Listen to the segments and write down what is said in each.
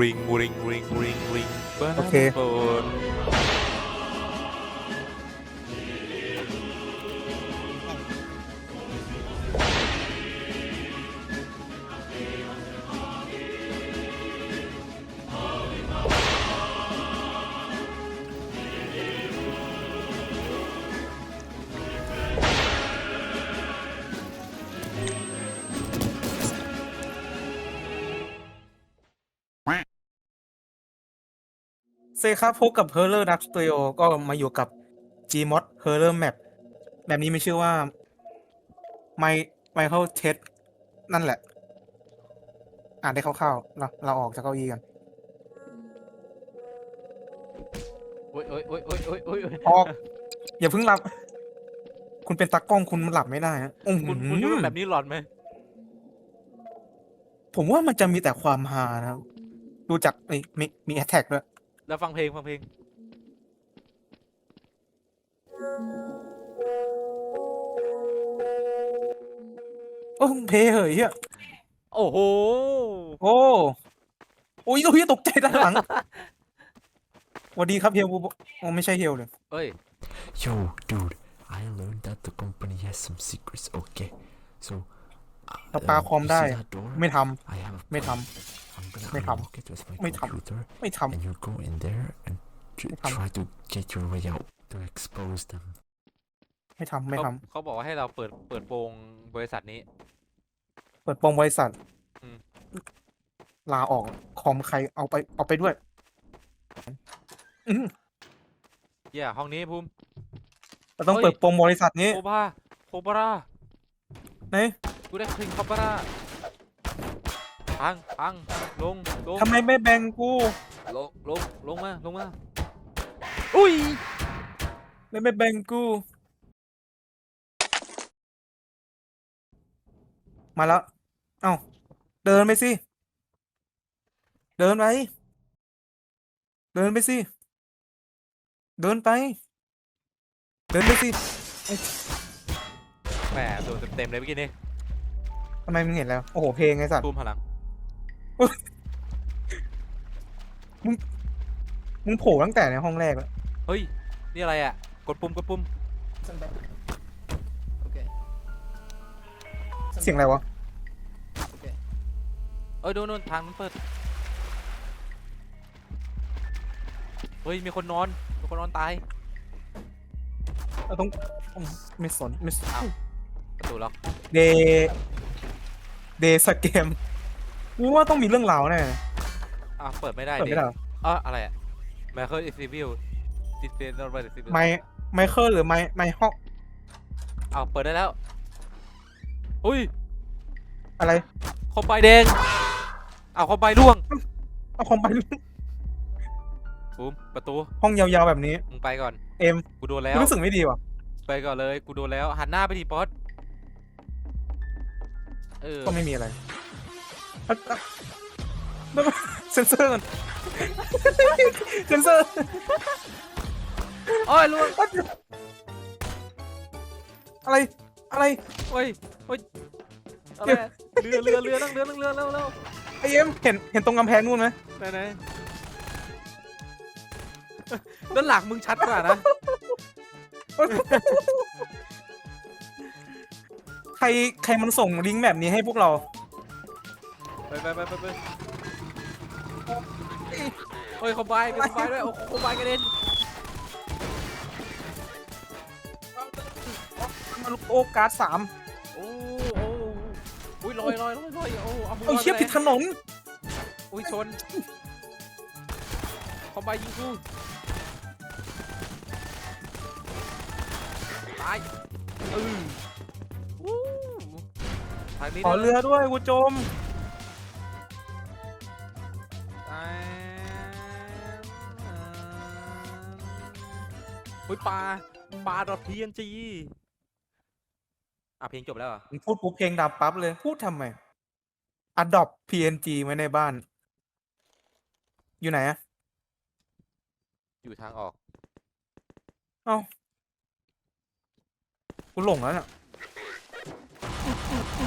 ริงริงริงริง เคฝนเซครับพบกับ h e r r o r Dark Studio ก็มาอยู่กับ Gmod h e r r o r Map แบบนี้มีชื่อว่า My Michael Test นั่นแหละ อ่านได้คร่าวๆเราเราออกจากเก้าอี้กัน โอ้ยโอ้ยโอ้ยโอ้ยโอ้ยโอ้ยโอ้ยออก อย่าเพิ่งหลับ คุณเป็นตากล้องคุณหลับไม่ได้นะอื้อหืคุอณคุณคิดว่าแบบนี้หลอนไหมผมว่ามันจะมีแต่ความฮานะครับดูจากเอ้ยมีมีแอ t แทกด้วย แล้วฟังเพลงฟังเพลง โอ้เพลเหยเฮียโอ้โห โอ้โอ้ยตัวเฮียตกใจด้านหลังสวัสดีครับเฮียบูโอ้ไม่ใช่เฮียเลยเอ้ย Yo, dude, I learned that the company has some secrets, okay? So, uh, เราปา um, คอม you ได้ see that door? ไม่ท I have a ไม่ plan. ท I'm gonna ไม่ทำ unlock it with my ไม่ทำ computer, ำไม่ท and you go in there and tr- ไม่ทำ try to get your way out to expose them. ำไม่ทำไม่เขาทเขาบอกว่าให้เราเปิดเปิดโปงบริษัทนี้ำเปิดโปงบริษัทอืมลาออกคอมใครเอาไปเอาไปด้วยอื้อเย่ห้องนี้ภูมิเราต้องเฮ้ยเปิดโปงบริษัทนี้โคบาโคบาราไหน กูได้คลิงคอปาราพังพังลงลงทำไมไม่แบ่งกู ลงลงลงมาลงมาอุ้ยไม่ไม่แบ่งกู มาแล้ว เอ้า เดินไปสิ เดินไป เดินไปสิ เดินไป เดินไปสิ แหมโดนเต็มๆเลยเมื่อกี้นี่ ทำไมมึงเห็นแล้ว โอ้โห เพลงไอ้สัตว์ภูมิพลัง มึงโผล่ตั้งแต่ในห้องแรกแล้ว เฮ้ย นี่อะไรอะ กดปุ่มกดปุ่มโอเคเสียงอะไรวะโอเคเอ้ยโดนโดนทางมันเปิด เฮ้ย มีคนนอน มีคนนอนตาย เราต้องอืมไม่สนไม่สนอ้าว ประตูล็อก เด เดสเกมกูว่าต้องมีเรื่องราวแน่อ้าวเปิดไม่ได้เปิดดิไม่ได้หรออ๋ออะไรอะ Michael is civil this is not by the civil ไมไมเคิลหรือไมไมฮอกอ้าวเปิดได้แล้วอุ้ยอะไรคอมไบแดงอ้าวคอมไบร่วงเอาคอมไปบูมประตูห้องยาวๆแบบนี้ มึงไปก่อนเอ็ม กูโดนแล้ว รู้สึกไม่ดีว่ะ ไปก่อนเลย กูโดนแล้ว หันหน้าไปดิป๊อต เออก็ไม่มีอะไรอะอะแล้วเซนเซอร์ก่อนเซนเซอร์โอ้ยล่วงอะไรอะไรโอ้ยโอ้ยอะไรอะเรือเรือเรือนั่งเรือนั่งเรือเร็วเร็วไอเอ็มเห็นเห็นตรงกำแพงนู่นไหมไหนไหนด้านหลังมึงชัดกว่านะ ใครใครมันส่งลิงก์แบบนี้ให้พวกเราไปไปไปไปไปโอ้ยคอมไบมีคอมไบด้วยโอ้คอมไบกระเด็นมันโอการ์ดสามโอ้โอ้อุ้ยลอยลอยลอยลอยโอ้เอามือโอ้ยลอยเชี่ยไปผิดไหนถนนอุ้ยชนคอมไบยิงกูตายเออวู้ ทางนี้ขอได้เรือด้วยกูจมอ่าอุ้ยปลาปลาดอทพีเอ็นจีอะเพลงจบแล้วเหรอพูดปุ๊บเพลงดับปั๊บเลย พูดทำไม Adopt PNG ไว้ในบ้าน อยู่ไหนอะอยู่ทางออกเอ้ากูหลงแล้วน่ะ ไม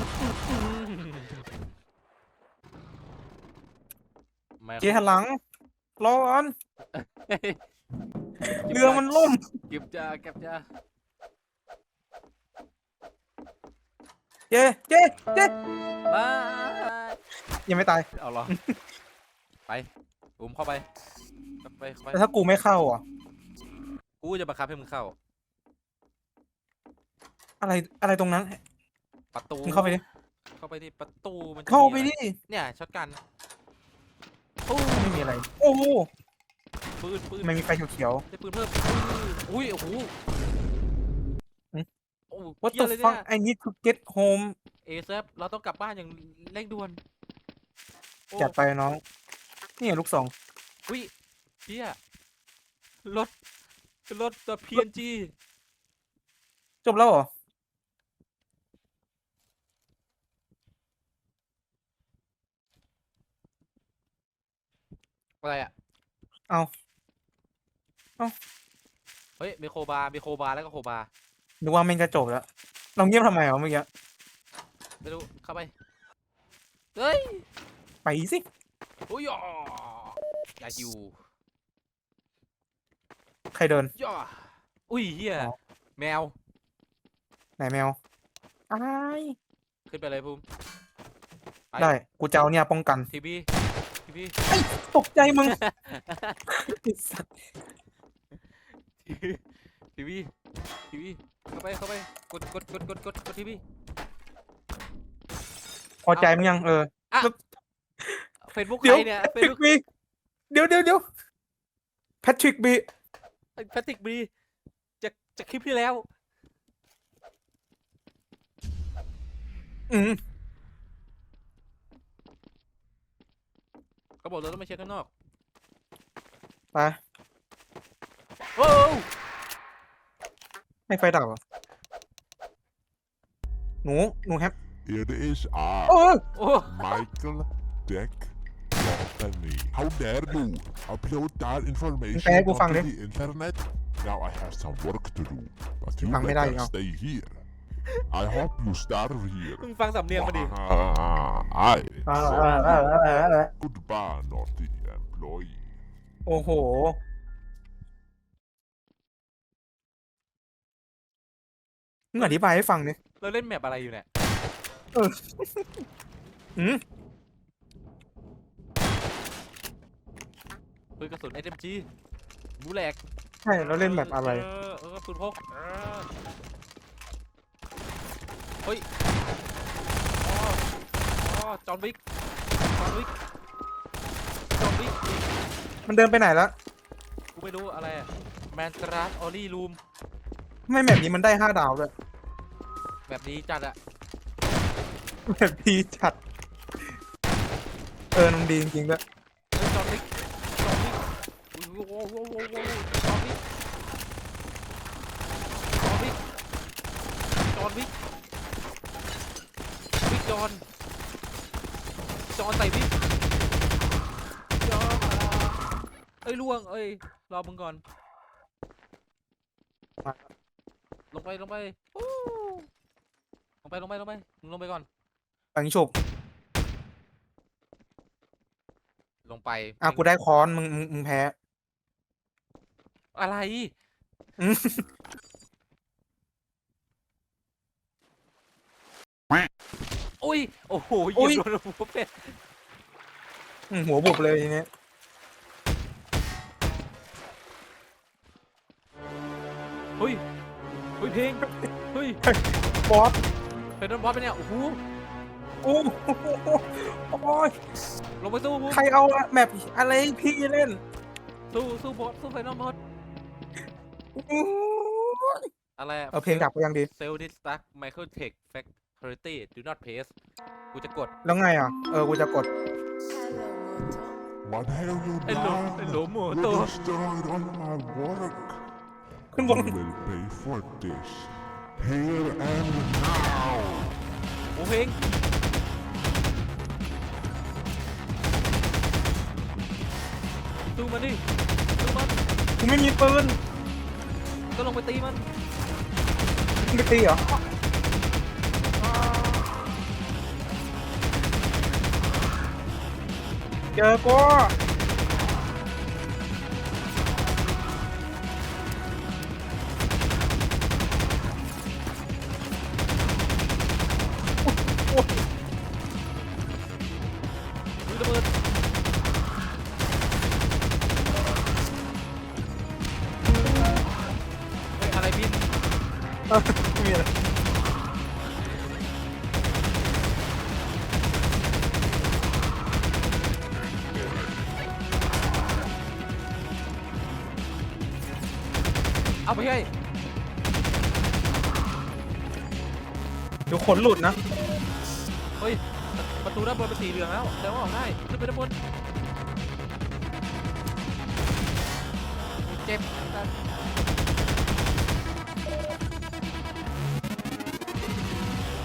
ไม่เจหันหลังรอก่อนเรือมันล่มเก็บจ้าเก็บจ้าเจเจเจบายยังไม่ตาย เอาเหรอ ไปอุ้มเข้าไปเข้าไปเข้าไปแต่ถ้ากูไม่เข้าอะ กูจะบังคับให้มึงเข้า อะไรอะไรตรงนั้น ประตูมึงเข้าไปดิเข้าไปดิประตูมันจะเข้าไปมีอะดิรเนี่ยช็อตกันไม่มีอะไร โอ้โหปืนปืนไม่มีไฟเขียว ได้ปืนเพิ่มอุ้ยโอ้โหหึ โอ้ๆ What เหี้ย the เลย fuck เนี่ย I need to get home เอซเราต้องกลับบ้านอย่างเร่งด่วนโอ้จัดไปน้องนี่ลูกสองอุ้ยเฮียรถรถตัว PNG จบแล้วเหรอ อะไรอะเอา เฮ้ยมีโคบาร์มีโคบาร์แล้วก็โคบาร์นึกว่ามันจะจบแล้วเราเงียบทำไมอะเมื่อกี้ ไม่รู้ เข้าไป เฮ้ย ไปสิ โอ้ยอ่ออย่าอยู่ใครเดิน ย่ออุ้ยเฮียอ๋อ แมว ไหนแมวอะไรขึ้นไปเลยภูมิไปได้ กูจะเอาเนี่ยป้องกัน ทีบี ทีบีตกใจมึงไอ้สัสทีวีทีวีเข้าไปเข้าไปกดกดกดกดกดกดทีวีพอใจมึงยังเออเฟซบุ๊กเดี๋ใคยวรเนี่ยแพเฟทซริกบุ๊กบีเดี๋ยวเดี๋ยวเดี๋ยวแพทริกบีแพทริกบีจากจากคลิปที่แล้ว อืม เขาบอกเราต้องไปเช็คข้างนอกไปโอ้ให้ไฟดับเหรอหนูหนูแฮป It is โอ้ I, โอ้ Michael Deck Company. How dare you upload that information Kaya ko fang onto din. the internet? Now I have some work to do, but you Fang medalje, better ja. stay here. I hope you starve here. มึงฟังสำเนียงมาดิ I อ่าอ่าอ่าอ่าอ่า goodbye, naughty employee. โอ้โห มึงอธิบายให้ฟังดิเราเล่นแมปอะไรอยู่เนี่ย อืมปืนกระสุน SMG บูแหลก ใช่เราเล่นแบบอะไร เออเออปืนพกเออ เฮ้ยอ๋ออ๋อจอห์นวิกจอห์นวิกจอห์นวิกมันเดินไปไหนแล้วกูไม่รู้อะไรแมนตรัสออลี่รูมทำไม่แบบนี้มันได้ห้าดาวด้วยแบบนี้จัดอะแบบดีจัด เออมันดีจริงๆด้วยเฮ้ยจอห์นวิกจอห์นวิกอุ้ยโว้โว้โว้โว้จอห์นวิกจอห์นวิกจอห์นวิกวิก จอห์นจอห์นใส่วิกจอห์นเอ้ยล่วง เอ้ยรอมึงก่อน ลงไปลงไปอู้ลงไปลงไปลงไปมึงลงไปก่อน ปังฉุบลงไปอะกูได้ค้อนมึงมึงมึงแพ้ อะไร อืม อุ้ยโอ้โหเหยียบโดนหัวเป็ดอืมหัวบุบเลยทีเนี้ยเฮ้ยเฮ้ยเพลงเฮ้ยบอสเพลงโดนบอสไปเนี่ยโอ้โหโอ้โหโอ้ยลงไปสู้บูใครเอาแมปอะไรให้พี่เล่นสู้สู้บอสสู้ไฟนอลบอสอู้ยอะไระเอาเพลงดับไปยังดี เซลดิสตักไมเคิลเทคแฟค ทอริตี้ดูนอตเพสกูจะกดแล้วไงอะ เออ กูจะกด What have you ไอ้โหล done? ไอ้โหลโม You โต destroyed all my work. ขึ้น You บน will pay for this. Here and now. โอ้เพลงสู้มันดิสู้มันกูไม่มีปืนก็ลงไปตีมันมึงไปตีเหรอ เจอกูอุ้ยดเฮ้ยอะไรบิน มีอะไร ดี๋ยวขนหลุดนะ เฮ้ย ประตูด้านบนเป็นสีเหลืองแล้วแต่ว่าออกได้ขึ้นไปด้านบนเจ็บ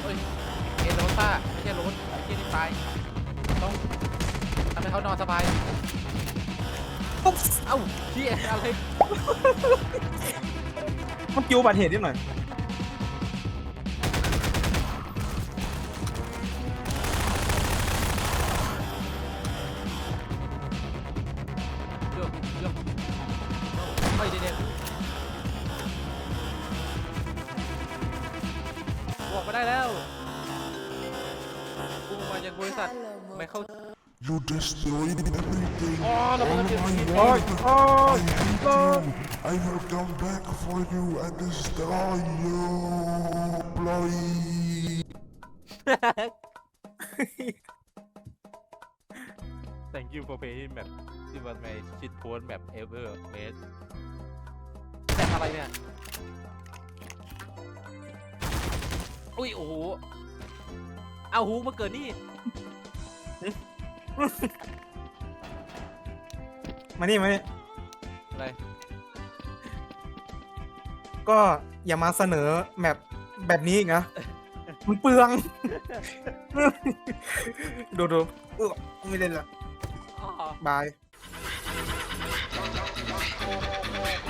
เฮ้ยเอ็นโรสต้าไม่ใช่โรสไอ้เหี้ยนี่ตายต้องทำให้เขานอนสบายปุ๊บเอ้าเชี่ยอะไรมันกิ้วอุบัติเหตุนิดหน่อยเย กูมาจากบริษัทไม่เข้า You destroyed everything. อ๋อระเบิดเดี๋ยวนี้โอ้ยโอ้ย I hate you. I will come back for you and destroy you, employee. Thank you for playing map This was my shit post map ever made แมปอะไรเนี่ย อุ้ยโอ้โห เอาฮูกมาเกิดนี่ มานี่มานี่อะไร ก็อย่ามาเสนอแมปแบบนี้อีกนะมันเปลือง ดูดูเออไม่เล่นละบาย โอ้โห